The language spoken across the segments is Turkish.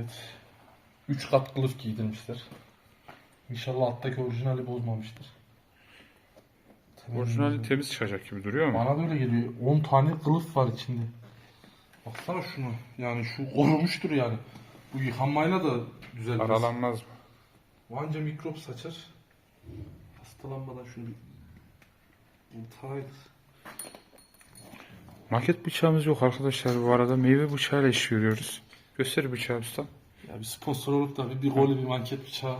Evet. 3 kat kılıf giydirmişler. İnşallah alttaki orijinali bozmamıştır. Orijinali temiz çıkacak gibi duruyor ama. Bana da öyle geliyor. 10 tane kılıf var içinde. Baksana şunu. Yani şu korumuştur yani. Bu yıkanmayla da düzelmez. Aralanmaz mı? Bu anca mikrop saçar. Hastalanmadan şunu bir intihar Maket bıçağımız yok arkadaşlar bu arada. Meyve bıçağıyla iş görüyoruz. Göster bıçağı usta. Ya bir sponsor olup da bir, bir golü bir manket bıçağı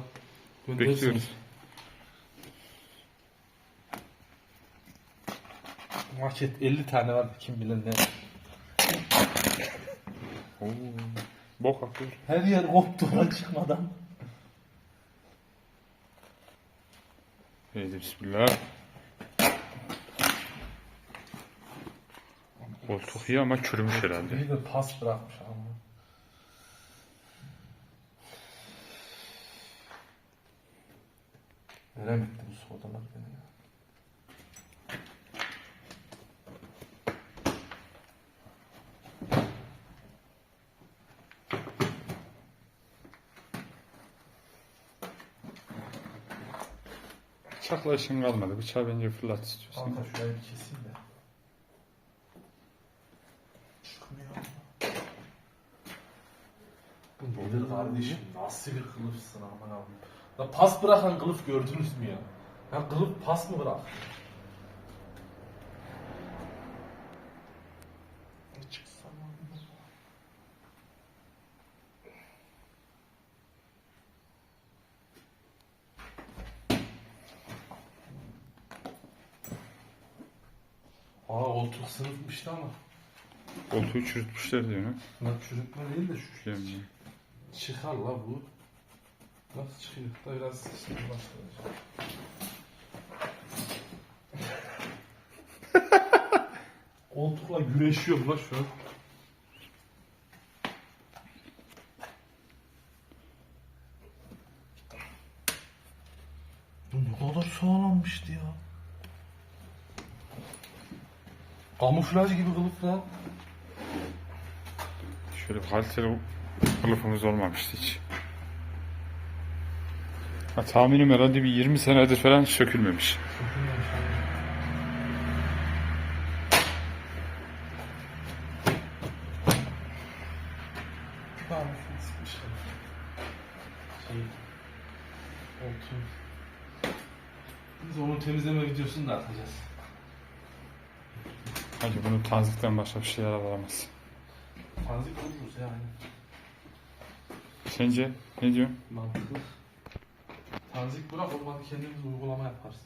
gönderirseniz. Bekliyoruz. Maket 50 tane var kim bilir ne. Oo. Bok akıyor. Her yer koptu lan çıkmadan. Haydi bismillah. Koltuk iyi ama çürümüş herhalde. Bir de pas bırakmış ama. Nereye gitti bu sodalar beni ya? Bıçakla işin kalmadı. Bıçağı bence fırlat istiyorsan. Kanka şurayı bir keseyim de. Çıkmıyor. Bu nedir kardeşim? Nasıl bir kılıfsın aman abi. La pas bırakan kılıf gördünüz mü ya? Ya kılıf pas mı bırak? Aa koltuk sınıfmıştı ama. Koltuğu çürütmüşler diyor ne? Lan çürütme değil de şu Bilmiyorum. çıkar la bu. Nasıl çıkıyor? Da biraz işte başlayacak. Koltukla güreşiyor la şu an. Bu ne kadar sağlammıştı ya. Kamuflaj gibi kılıf lan. Şöyle bir kaliteli kılıfımız olmamıştı hiç. Ha, tahminim herhalde bir 20 senedir falan sökülmemiş. Biz onun temizleme videosunu da atacağız. Hadi bunu tanzikten başka bir şeyler alamaz. Tanzik oluruz yani. Sence ne diyorsun? Mantıklı. Tanzik bırak olmadı kendimiz uygulama yaparız.